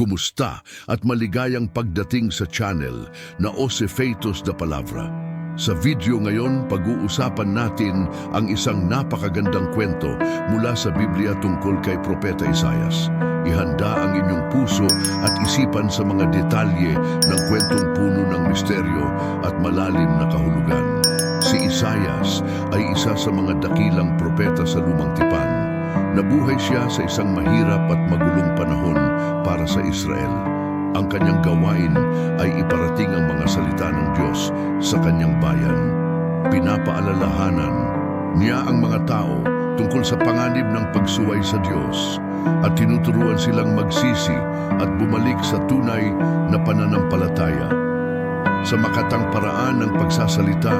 Kumusta at maligayang pagdating sa channel na Osefetos da Palabra. Sa video ngayon, pag-uusapan natin ang isang napakagandang kwento mula sa Biblia tungkol kay Propeta Isayas. Ihanda ang inyong puso at isipan sa mga detalye ng kwentong puno ng misteryo at malalim na kahulugan. Si Isayas ay isa sa mga dakilang propeta sa lumang tipan. Nabuhay siya sa isang mahirap at magulong panahon para sa Israel. Ang kanyang gawain ay iparating ang mga salita ng Diyos sa kanyang bayan. Pinapaalalahanan niya ang mga tao tungkol sa panganib ng pagsuway sa Diyos at tinuturuan silang magsisi at bumalik sa tunay na pananampalataya. Sa makatang paraan ng pagsasalita,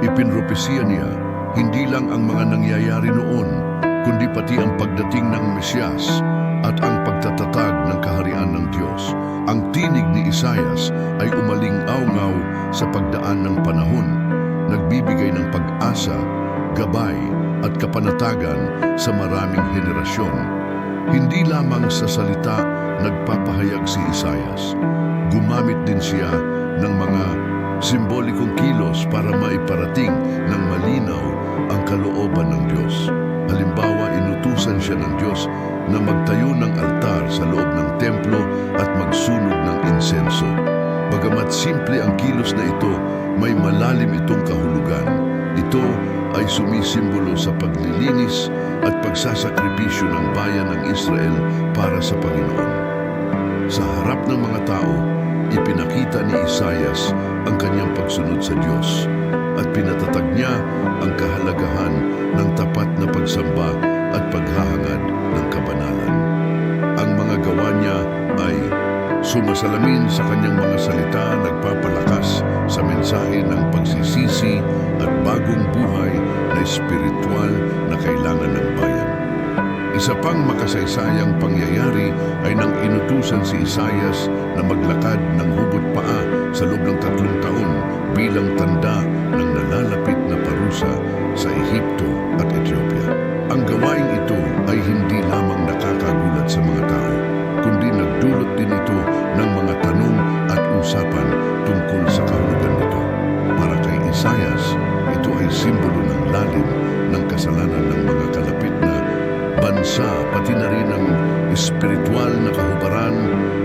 ipinropesiya niya hindi lang ang mga nangyayari noon, kundi pati ang pagdating ng Mesyas at ang pagtatatag ng kaharian ng Diyos. Ang tinig ni Isayas ay umaling-aw-ngaw sa pagdaan ng panahon, nagbibigay ng pag-asa, gabay at kapanatagan sa maraming henerasyon. Hindi lamang sa salita nagpapahayag si Isayas. Gumamit din siya ng mga simbolikong kilos para maiparating ng malinaw ang kalooban ng Diyos. Halimbawa, inutusan siya ng Diyos na magtayo ng altar sa loob ng templo at magsunog ng insenso. Bagamat simple ang kilos na ito, may malalim itong kahulugan. Ito ay sumisimbolo sa paglilinis at pagsasakripisyo ng bayan ng Israel para sa Panginoon. Sa harap ng mga tao, ipinakita ni Isayas ang kanyang pagsunod sa Diyos at pinatatag niya ang kahalagahan ng tapat na pagsamba at paghahangad ng kabanalan. Ang mga gawa niya ay sumasalamin sa kanyang mga salita nagpapalakas sa mensahe ng pagsisisi at bagong buhay na espiritual na kailangan ng bayan. Isa pang makasaysayang pangyayari ay nang inutusan si Isayas na maglakad ng hubot paa sa loob ng tatlong taon bilang tanda ng nalalapit na parusa sa Ehipto espiritual na kahubaran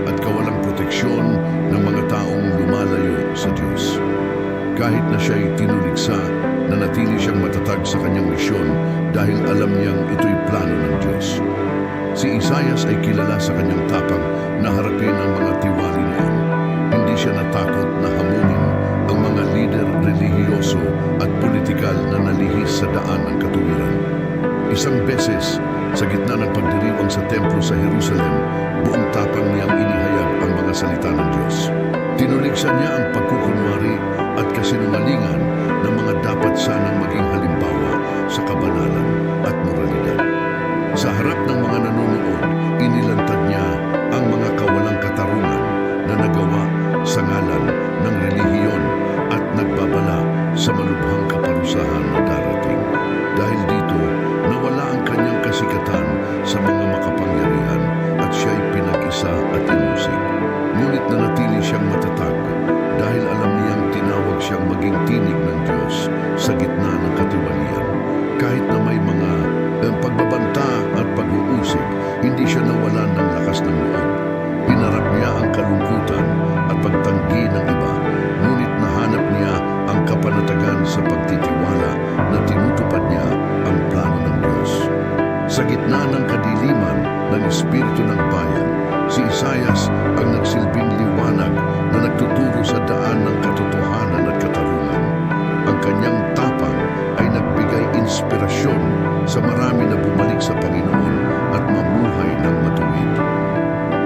at kawalang proteksyon ng mga taong lumalayo sa Diyos. Kahit na siya'y tinuligsa, nanatili siyang matatag sa kanyang misyon dahil alam niyang ito'y plano ng Diyos. Si Isayas ay kilala sa kanyang tapang na harapin ang mga tiwali noon. Hindi siya natakot na hamunin ang mga lider relihiyoso at politikal na nalihis sa daan ng katuwiran. Isang beses, sa gitna ng pagdiriwang sa templo sa Jerusalem, buong tapang niyang inihayag ang mga salita ng Diyos. Tinuligsa niya ang pagkukunwari at kasinungalingan ng mga dapat sanang maging halimbawa sa kabanalan at moralidad. Sa harap ng mga pinag-isa at inusig. Ngunit nanatili siyang matatag dahil alam niyang tinawag siyang maging tinig ng Diyos sa gitna ng katiwalian. Kahit na may mga eh, pagbabanta at pag-uusig, hindi siya nawalan ng si Isayas ang nagsilbing liwanag na nagtuturo sa daan ng katotohanan at katarungan. Ang kanyang tapang ay nagbigay inspirasyon sa marami na bumalik sa Panginoon at mamuhay ng matuwid.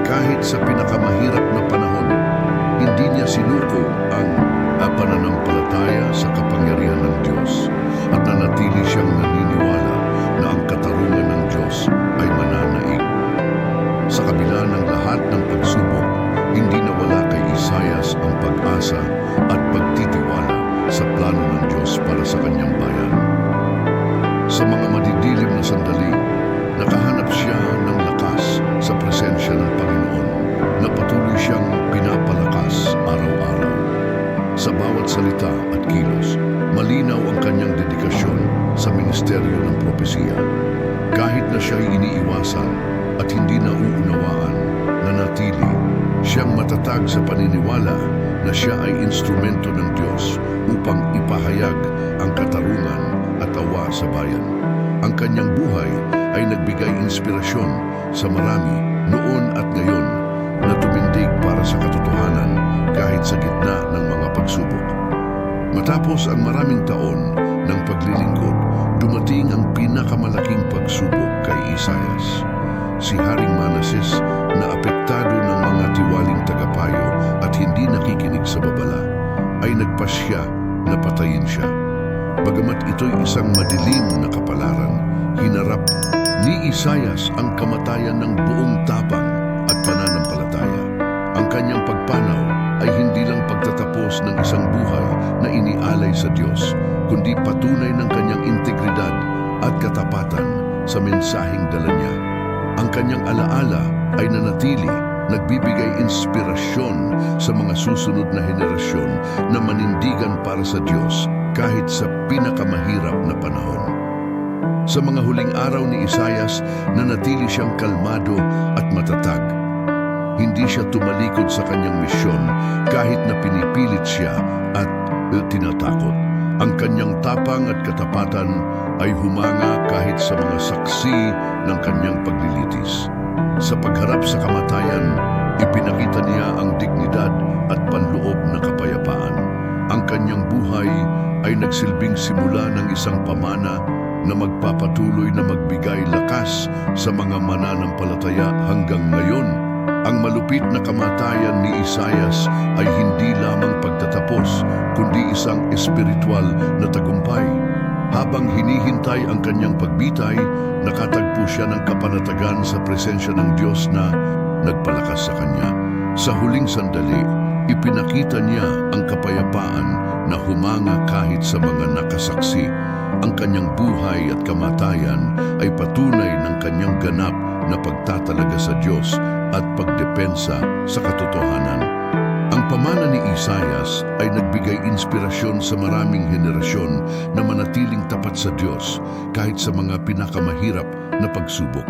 Kahit sa pinakamahirap sa bawat salita at kilos. Malinaw ang kanyang dedikasyon sa ministeryo ng propesiya. Kahit na siya'y iniiwasan at hindi nauunawaan, nanatili. Siyang matatag sa paniniwala na siya ay instrumento ng Diyos upang ipahayag ang katarungan at awa sa bayan. Ang kanyang buhay ay nagbigay inspirasyon sa marami noon at ngayon na tumindig para sa katotohanan kahit sa gitna ng mga pagsubok. Matapos ang maraming taon ng paglilingkod, dumating ang pinakamalaking pagsubok kay Isayas. Si Haring Manases na apektado ng mga tiwaling tagapayo at hindi nakikinig sa babala, ay nagpasya na patayin siya. Bagamat ito'y isang madilim na kapalaran, hinarap ni Isayas ang kamatayan ng buong tapang pananampalataya. Ang kanyang pagpanaw ay hindi lang pagtatapos ng isang buhay na inialay sa Diyos, kundi patunay ng kanyang integridad at katapatan sa mensaheng dala niya. Ang kanyang alaala ay nanatili, nagbibigay inspirasyon sa mga susunod na henerasyon na manindigan para sa Diyos kahit sa pinakamahirap na panahon. Sa mga huling araw ni Isayas, nanatili siyang kalmado at matatag. Hindi siya tumalikod sa kanyang misyon kahit na pinipilit siya at tinatakot. Ang kanyang tapang at katapatan ay humanga kahit sa mga saksi ng kanyang paglilitis. Sa pagharap sa kamatayan, ipinakita niya ang dignidad at panloob na kapayapaan. Ang kanyang buhay ay nagsilbing simula ng isang pamana na magpapatuloy na magbigay lakas sa mga mananampalataya hanggang ngayon. Ang malupit na kamatayan ni Isayas ay hindi lamang pagtatapos, kundi isang espiritual na tagumpay. Habang hinihintay ang kanyang pagbitay, nakatagpo siya ng kapanatagan sa presensya ng Diyos na nagpalakas sa kanya. Sa huling sandali, ipinakita niya ang kapayapaan na humanga kahit sa mga nakasaksi. Ang kanyang buhay at kamatayan ay patunay ng kanyang ganap na pagtatalaga sa Diyos at pagdepensa sa katotohanan. Ang pamana ni Isayas ay nagbigay inspirasyon sa maraming henerasyon na manatiling tapat sa Diyos kahit sa mga pinakamahirap na pagsubok.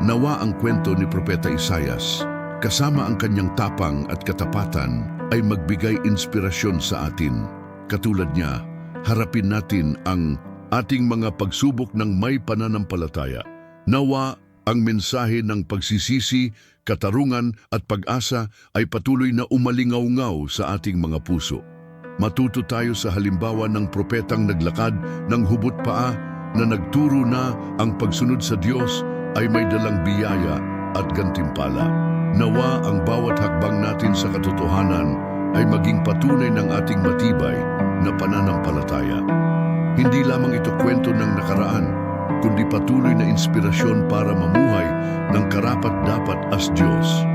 Nawa ang kwento ni Propeta Isayas, kasama ang kanyang tapang at katapatan, ay magbigay inspirasyon sa atin. Katulad niya, harapin natin ang ating mga pagsubok ng may pananampalataya. Nawa ang mensahe ng pagsisisi, katarungan at pag-asa ay patuloy na umalingaw-ngaw sa ating mga puso. Matuto tayo sa halimbawa ng propetang naglakad ng hubot paa na nagturo na ang pagsunod sa Diyos ay may dalang biyaya at gantimpala. Nawa ang bawat hakbang natin sa katotohanan ay maging patunay ng ating matibay na pananampalataya. Hindi lamang ito kwento ng nakaraan, kundi patuloy na inspirasyon para mamuhay ng karapat-dapat as Diyos.